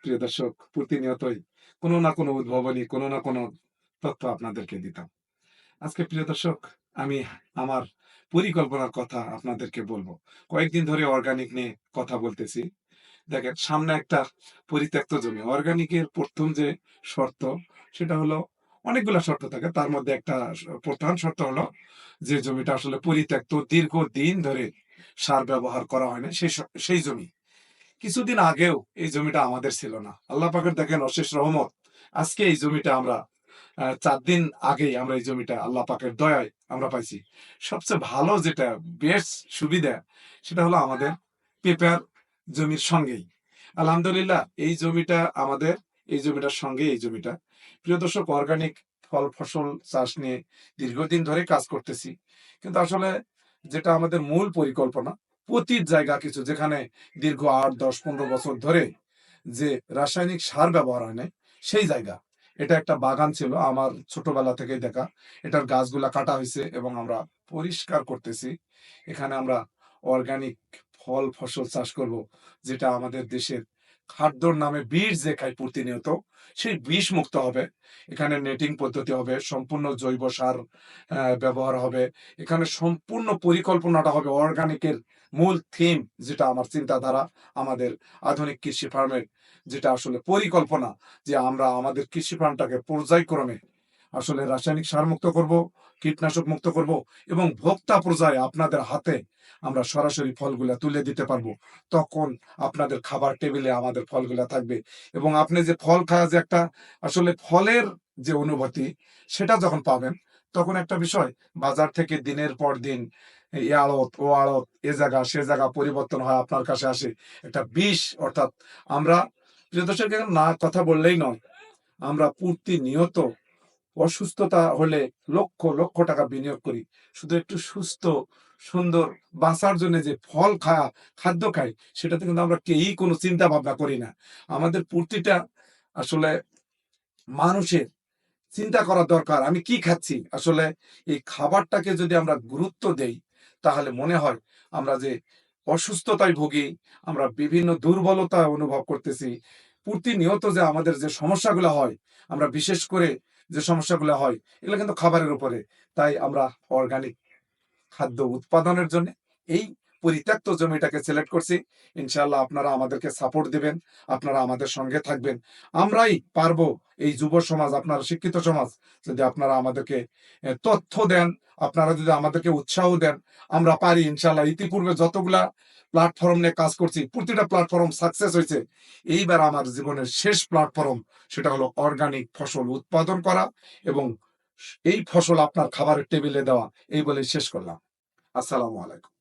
প্রিয় দর্শক, প্রতিনিয়তই কোনো না কোনো উদ্ভাবনী, কোনো না কোনো তথ্য আপনাদেরকে দিতাম। আজকে, প্রিয় দর্শক, আমি আমার পরিকল্পনার কথা আপনাদেরকে বলব। কয়েকদিন ধরে অর্গানিক নিয়ে কথা বলতেছি। দেখেন, সামনে একটা পরিত্যক্ত জমি। অর্গানিকের প্রথম যে শর্ত, সেটা হলো অনেকগুলো শর্ত থাকে। তার মধ্যে একটা প্রধান শর্ত হলো যে জমিটা আসলে পরিত্যক্ত, দীর্ঘদিন ধরে সার ব্যবহার করা হয় না। সেই সেই জমি কিছুদিন আগেও এই জমিটা আমাদের ছিল না। আল্লাহ পাকের দেখেন অশেষ রহমত। আজকে এই জমিটা আমরা চার দিন আগেই আমরা এই জমিটা আল্লাহ পাকের দয়ায় আমরা পাইছি। সবচেয়ে ভালো যেটা বেশ সুবিধা, সেটা হলো আমাদের পেপার জমির সঙ্গেই। আলহামদুলিল্লাহ, এই জমিটা আমাদের, এই জমিটার সঙ্গে এই জমিটা। প্রিয় দর্শক অর্গানিক ফল, ফসল চাষ নিয়ে দীর্ঘদিন ধরে কাজ করতেছি। কিন্তু আসলে যেটা আমাদের মূল পরিকল্পনা পতিত জায়গা কিছু, যেখানে দীর্ঘ আট, দশ, পনেরো বছর ধরে যে রাসায়নিক সার ব্যবহার হয় নাই, সেই জায়গা। এটা একটা বাগান ছিল, আমার ছোটবেলা থেকে দেখা। এটার গাছগুলা কাটা হয়েছে এবং আমরা পরিষ্কার করতেছি। এখানে আমরা অর্গানিক ফল, ফসল চাষ করব, যেটা আমাদের দেশের খাদ্যর নামে বিষ যে খায় প্রতিনিয়ত, সেই বিষ মুক্ত হবে। এখানে নেটিং পদ্ধতি হবে, সম্পূর্ণ জৈব সার ব্যবহার হবে। এখানে সম্পূর্ণ পরিকল্পনাটা হবে অর্গানিকের মূল থিম যেটা আমার চিন্তাধারা, আমাদের আধুনিক কৃষি ফার্মের যেটা আসলে পরিকল্পনা যে আমরা আমাদের কৃষি ফার্মটাকে পর্যায়ক্রমে আসলে রাসায়নিক সার মুক্ত করব, কীটনাশক মুক্ত করব এবং ভোক্তা পর্যায়ে আপনাদের হাতে আমরা সরাসরি ফলগুলা তুলে দিতে পারব। তখন আপনাদের খাবার টেবিলে আমাদের ফলগুলা থাকবে এবং আপনি যে ফল খাওয়া যে একটা আসলে ফলের যে অনুভূতি সেটা যখন পাবেন, তখন একটা বিষয়, বাজার থেকে দিনের পর দিন এ আড়ত, ও আড়ত, এ জায়গা, সে জায়গা পরিবর্তন হয় আপনার কাছে আসে। একটা বিষ, অর্থাৎ আমরা, প্রিয় দর্শক, না কথা বললেই নয়, আমরা প্রতিনিয়ত অসুস্থতা হলে লক্ষ লক্ষ টাকা বিনিয়োগ করি। শুধু একটু সুস্থ, সুন্দর, বাঁচার জন্য যে ফল খাওয়া খাদ্য খাই, সেটাতে কিন্তু আমরা কেউই কোনো চিন্তা ভাবনা করি না। আমাদের প্রতিটা আসলে মানুষের চিন্তা করা দরকার, আমি কি খাচ্ছি? আসলে এই খাবারটাকে যদি আমরা গুরুত্ব দেই, তাহলে মনে হয় আমরা যে অসুস্থতায় ভুগি, আমরা বিভিন্ন দুর্বলতা অনুভব করতেছি। প্রতিনিয়ত যে আমাদের যে সমস্যাগুলো হয়, আমরা বিশেষ করে যে সমস্যাগুলো হয় এগুলো কিন্তু খাবারের উপরে। তাই আমরা অর্গানিক খাদ্য উৎপাদনের জন্য এই পরিত্যক্ত জমিটাকে সিলেক্ট করছি। ইনশাআল্লাহ আপনারা আমাদেরকে সাপোর্ট দিবেন, আপনারা আমাদের সঙ্গে থাকবেন। আমরাই পারব এই যুব সমাজ, আপনারা শিক্ষিত সমাজ, যদি আপনারা আমাদেরকে তথ্য দেন, আপনারা যদি আমাদেরকে উৎসাহ দেন, আমরা পারি ইনশাল্লাহ ইতিপূর্বে যতগুলা প্ল্যাটফর্ম নিয়ে কাজ করছি, প্রতিটা প্ল্যাটফর্ম সাকসেস হয়েছে। এইবার আমার জীবনের শেষ প্ল্যাটফর্ম সেটা হলো অর্গানিক ফসল উৎপাদন করা এবং এই ফসল আপনার খাবারের টেবিলে দেওয়া। এই বলে শেষ করলাম। আসসালামু আলাইকুম।